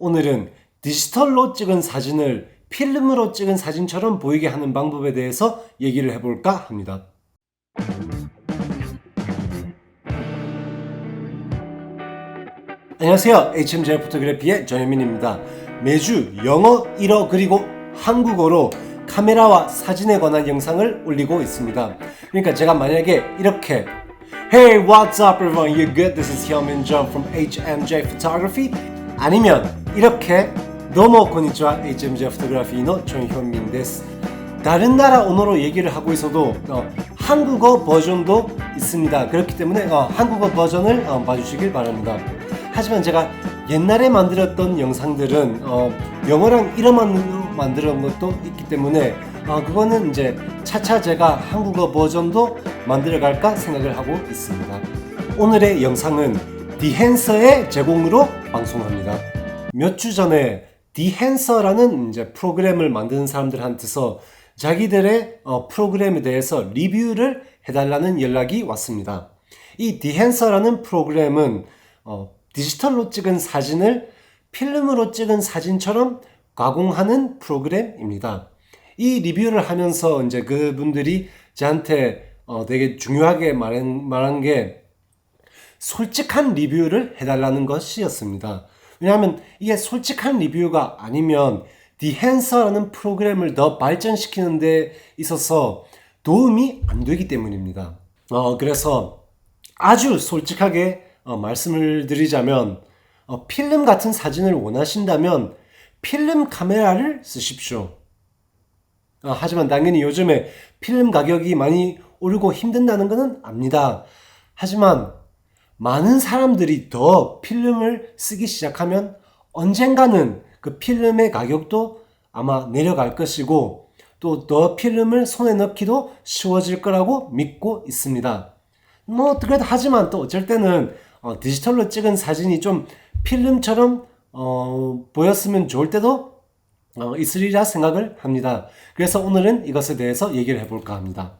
오늘은 디지털로 찍은 사진을 필름으로 찍은 사진처럼 보이게 하는 방법에 대해서 얘기를 해볼까 합니다. 안녕하세요. HMJ 포토그래피의 전현민입니다. 매주 영어, 일어 그리고 한국어로 카메라와 사진에 관한 영상을 올리고 있습니다. 그러니까 제가 만약에 이렇게 Hey, what's up everyone? You good? This is Hyunmin Jung from HMJ Photography. 아니면 이렇게 너무 konnichiwa HMJ Photography의 전현민です. 다른 나라 언어로 얘기를 하고 있어도 어, 한국어 버전도 있습니다. 그렇기 때문에 어, 한국어 버전을 어, 봐주시길 바랍니다. 하지만 제가 옛날에 만들었던 영상들은 어, 영어랑 일어만 만들었던 것도 있기 때문에 어, 그거는 이제 차차 제가 한국어 버전도 만들어갈까 생각을 하고 있습니다. 오늘의 영상은 디헨서의 제공으로 방송합니다. 몇 주 전에 디헨서라는 이제 프로그램을 만드는 사람들한테서 자기들의 어, 프로그램에 대해서 리뷰를 해달라는 연락이 왔습니다. 이 디헨서라는 프로그램은 어, 디지털로 찍은 사진을 필름으로 찍은 사진처럼 가공하는 프로그램입니다. 이 리뷰를 하면서 이제 그분들이 저한테 어, 되게 중요하게 말한, 말한 게 솔직한 리뷰를 해달라는 것이었습니다. 왜냐하면 이게 솔직한 리뷰가 아니면 디헨서라는 프로그램을 더 발전시키는 데 있어서 도움이 안 되기 때문입니다. 어, 그래서 아주 솔직하게 어, 말씀을 드리자면 어, 필름 같은 사진을 원하신다면 필름 카메라를 쓰십시오. 어, 하지만 당연히 요즘에 필름 가격이 많이 오르고 힘든다는 것은 압니다. 하지만 많은 사람들이 더 필름을 쓰기 시작하면 언젠가는 그 필름의 가격도 아마 내려갈 것이고 또 더 필름을 손에 넣기도 쉬워질 거라고 믿고 있습니다. 뭐 그래도 하지만 또 어쩔 때는 어, 디지털로 찍은 사진이 좀 필름처럼 어, 보였으면 좋을 때도 어, 있으리라 생각을 합니다. 그래서 오늘은 이것에 대해서 얘기를 해볼까 합니다.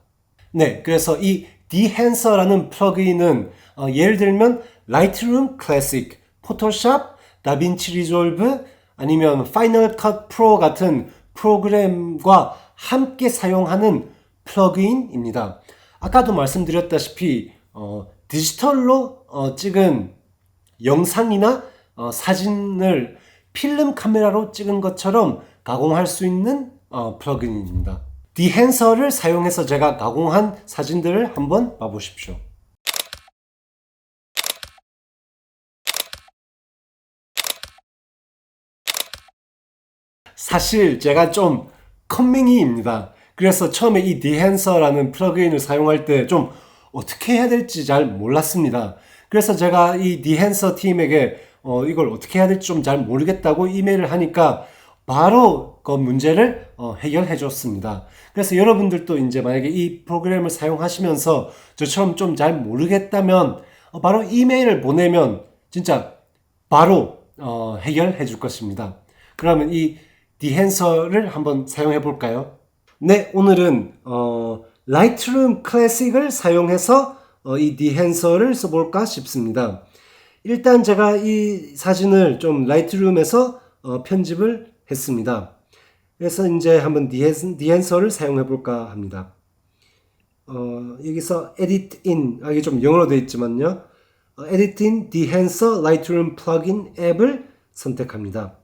네, 그래서 이 Dehancer라는 플러그인은 어, 예를 들면 Lightroom Classic, Photoshop, 다빈치 리졸브 아니면 Final Cut Pro 같은 프로그램과 함께 사용하는 플러그인입니다. 아까도 말씀드렸다시피 어, 디지털로 어, 찍은 영상이나 어, 사진을 필름 카메라로 찍은 것처럼 가공할 수 있는 어, 플러그인입니다. 디헨서를 사용해서 제가 가공한 사진들을 한번 봐보십시오. 사실 제가 좀 컴맹이입니다. 그래서 처음에 이 디헨서라는 플러그인을 사용할 때 좀 어떻게 해야 될지 잘 몰랐습니다. 그래서 제가 이 디헨서 팀에게 어, 이걸 어떻게 해야 될지 좀 잘 모르겠다고 이메일을 하니까 바로 그 문제를 어, 해결해 줬습니다. 그래서 여러분들도 이제 만약에 이 프로그램을 사용하시면서 저처럼 좀 잘 모르겠다면 어, 바로 이메일을 보내면 진짜 바로 어, 해결해 줄 것입니다. 그러면 이 디헨서를 한번 사용해 볼까요? 네, 오늘은 어, 라이트룸 클래식을 사용해서 어, 이 디헨서를 써볼까 싶습니다. 일단 제가 이 사진을 좀 라이트룸에서 어, 편집을 했습니다. 그래서 이제 한번 디헨서를 사용해 볼까 합니다. 어, 여기서 edit in, 아, 이게 좀 영어로 되어 있지만요. 어, edit in Dehancer Lightroom plugin 앱을 선택합니다.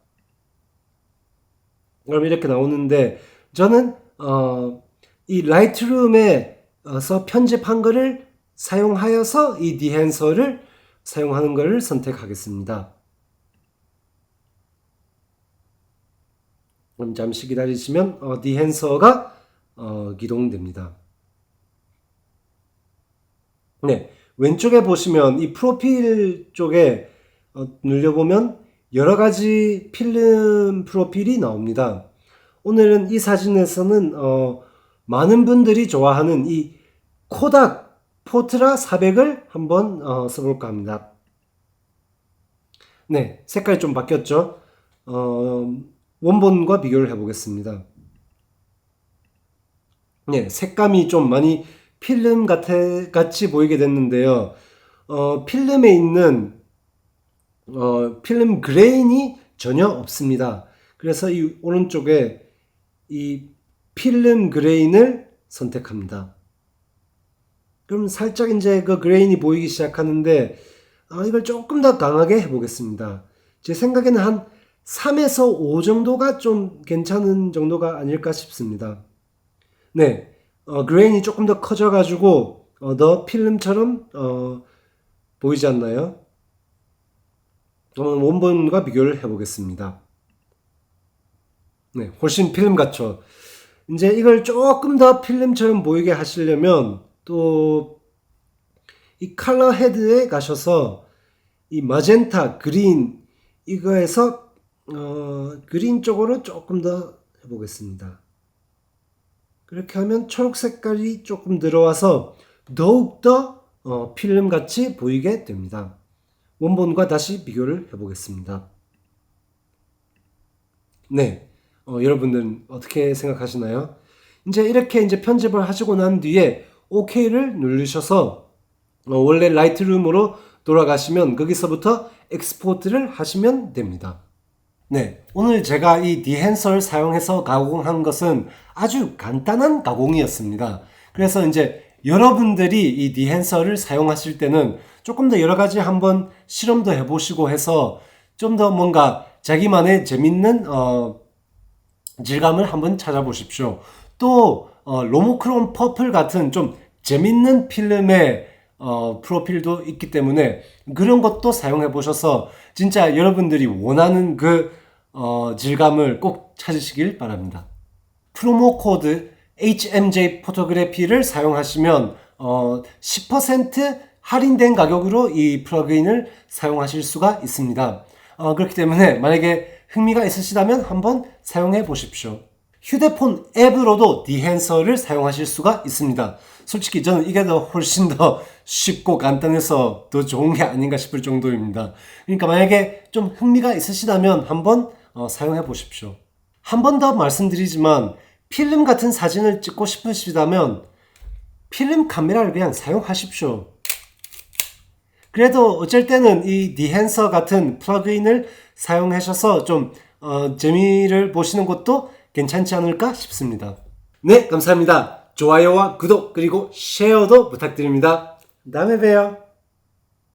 그럼 이렇게 나오는데 저는 어, 이 라이트룸에서 편집한 거를 사용하여서 이 디헨서를 사용하는 것을 선택하겠습니다. 그럼 잠시 기다리시면 어, 디헨서가 어, 기동됩니다. 네, 왼쪽에 보시면 이 프로필 쪽에 어, 눌려보면 여러 가지 필름 프로필이 나옵니다. 오늘은 이 사진에서는 어, 많은 분들이 좋아하는 이 코닥 포트라 400을 한번 어, 써볼까 합니다. 네, 색깔이 좀 바뀌었죠? 어, 원본과 비교를 해보겠습니다. 네, 색감이 좀 많이 필름 같아, 같이 보이게 됐는데요. 어, 필름에 있는 어, 필름 그레인이 전혀 없습니다. 그래서 이 오른쪽에 이 필름 그레인을 선택합니다. 그럼 살짝 이제 그 그레인이 보이기 시작하는데 아, 이걸 조금 더 강하게 해보겠습니다. 제 생각에는 한 3에서 5 정도가 좀 괜찮은 정도가 아닐까 싶습니다. 네, 어, 그레인이 조금 더 커져가지고 어, 더 필름처럼 어, 보이지 않나요? 한번 원본과 비교를 해보겠습니다. 네, 훨씬 필름 같죠. 이제 이걸 조금 더 필름처럼 보이게 하시려면 또 이 컬러 헤드에 가셔서 이 마젠타, 그린 이거에서 어, 그린 쪽으로 조금 더 해보겠습니다. 그렇게 하면 초록 색깔이 조금 들어와서 더욱더 어, 필름 같이 보이게 됩니다. 원본과 다시 비교를 해보겠습니다. 네, 어, 여러분들은 어떻게 생각하시나요? 이제 이렇게 이제 편집을 하시고 난 뒤에 OK를 누르셔서 어, 원래 라이트룸으로 돌아가시면 거기서부터 엑스포트를 하시면 됩니다. 네, 오늘 제가 이 디핸서를 사용해서 가공한 것은 아주 간단한 가공이었습니다. 그래서 이제 여러분들이 이 디핸서를 사용하실 때는 조금 더 여러 가지 한번 실험도 해보시고 해서 좀 더 뭔가 자기만의 재밌는 어, 질감을 한번 찾아보십시오. 또 어, 로모크롬 퍼플 같은 좀 재밌는 필름의 어, 프로필도 있기 때문에 그런 것도 사용해 보셔서 진짜 여러분들이 원하는 그 어, 질감을 꼭 찾으시길 바랍니다. 프로모 코드 HMJ 포토그래피를 사용하시면 어, 10% 할인된 가격으로 이 플러그인을 사용하실 수가 있습니다. 어, 그렇기 때문에 만약에 흥미가 있으시다면 한번 사용해 보십시오. 휴대폰 앱으로도 디핸서를 사용하실 수가 있습니다. 솔직히 저는 이게 더 훨씬 더 쉽고 간단해서 더 좋은 게 아닌가 싶을 정도입니다. 그러니까 만약에 좀 흥미가 있으시다면 한번 어, 사용해 보십시오. 한 번 더 말씀드리지만 필름 같은 사진을 찍고 싶으시다면 필름 카메라를 그냥 사용하십시오. 그래도 어쩔 때는 이 디핸서 같은 플러그인을 사용하셔서 좀 어, 재미를 보시는 것도 괜찮지 않을까 싶습니다. 네, 감사합니다. 좋아요와 구독 그리고 쉐어도 부탁드립니다. 다음에 봬요.